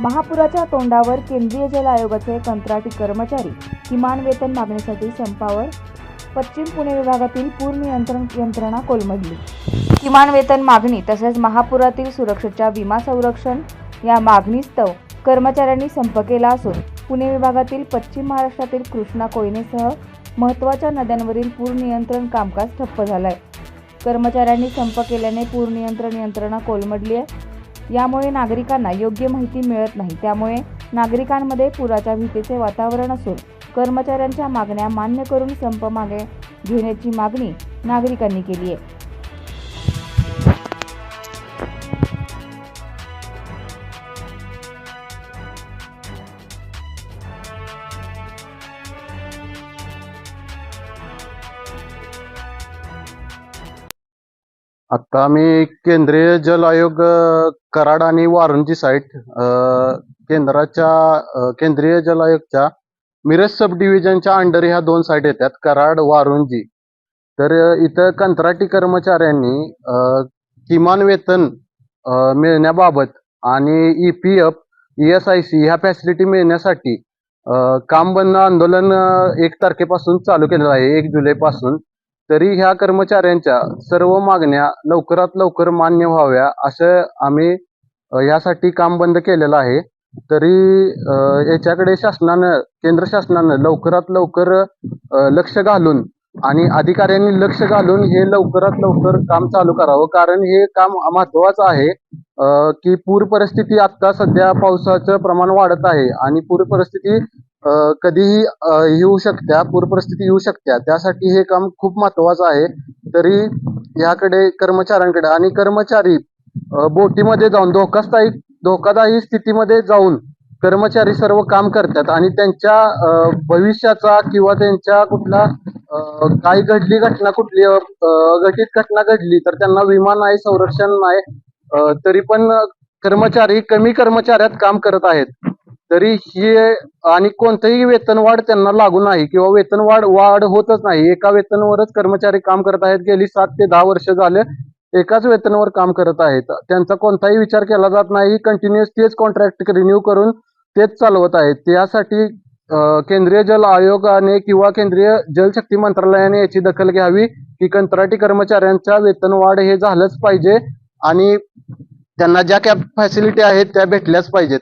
महापुराच्या तोंडावर केंद्रीय जल आयोगाचे कंत्राटी कर्मचारी किमान वेतन मागणीसाठी संपावर पश्चिम पुणे विभागातील पूर नियंत्रण यंत्रणा कोलमडली. किमान वेतन मागणी तसेच महापुरातील सुरक्षेच्या विमा संरक्षण या मागणीस्तव कर्मचाऱ्यांनी संप केला असून पुणे विभागातील पश्चिम महाराष्ट्रातील कृष्णा कोयनेसह महत्त्वाच्या नद्यांवरील पूर नियंत्रण कामकाज ठप्प झालंय. कर्मचाऱ्यांनी संप केल्याने पूर नियंत्रण यंत्रणा कोलमडली आहे. यामुळे नागरिकांना योग्य माहिती मिळत नाही. त्यामुळे नागरिकांमध्ये पुराच्या भीतीचे वातावरण असून कर्मचाऱ्यांच्या मागण्या मान्य करून संप मागे घेण्याची मागणी नागरिकांनी केली आहे. आता आम्ही केंद्रीय जल आयोग कराड आणि वारुंजी साईट केंद्राच्या केंद्रीय जल आयोगच्या मिरज सब डिव्हिजनच्या अंडर ह्या दोन साईट येतात कराड वारुंजी. तर इथं कंत्राटी कर्मचाऱ्यांनी किमान वेतन मिळण्याबाबत आणि E P F E S I C ह्या फॅसिलिटी मिळण्यासाठी काम बंद आंदोलन एक तारखेपासून चालू केलेलं आहे एक जुलैपासून. तरी ह्या कर्मचाऱ्यांच्या सर्व मागण्या लवकरात लवकर मान्य व्हाव्या असं आम्ही यासाठी काम बंद केलेलं आहे. तरी याच्याकडे शासनानं केंद्र शासनानं लवकरात लवकर लक्ष घालून आणि अधिकाऱ्यांनी लक्ष घालून हे लवकरात लवकर काम चालू करावं. कारण हे काम महत्वाचं आहे की पूर परिस्थिती आता सध्या पावसाचं प्रमाण वाढत आहे आणि पूर परिस्थिती कधीही येऊ शकत्या पूर परिस्थिती येऊ शकत्या. त्यासाठी हे काम खूप महत्वाचं आहे. तरी याकडे कर्मचाऱ्यांकडे आणि कर्मचारी बोटीमध्ये जाऊन धोकादायी धोकादायी स्थितीमध्ये जाऊन कर्मचारी सर्व काम करतात आणि त्यांच्या भविष्याचा किंवा त्यांच्या कुठला काही घडली घटना कुठली घटित घटना घडली तर त्यांना विमा नाही संरक्षण नाही तरी पण कर्मचारी कमी कर्मचाऱ्यात काम करत आहेत. तरी ही आणि कोणतंही वेतनवाढ त्यांना लागू नाही किंवा वेतनवाढ वाढ होतच नाही. एका वेतनवरच कर्मचारी काम करत आहेत. गेली सात ते दहा वर्ष झाले. एकाच वेतनावर काम करत आहेत. त्यांचा कोणताही विचार केला जात नाही. कंटिन्युअस तेच कॉन्ट्रॅक्ट रिन्यू करून तेच चालवत आहेत. त्यासाठी केंद्रीय जल आयोगाने किंवा केंद्रीय जलशक्ती मंत्रालयाने याची दखल घ्यावी की कंत्राटी कर्मचाऱ्यांच्या वेतनवाढ हे झालंच पाहिजे आणि त्यांना ज्या कॅप फॅसिलिटी आहेत त्या भेटल्याच पाहिजेत.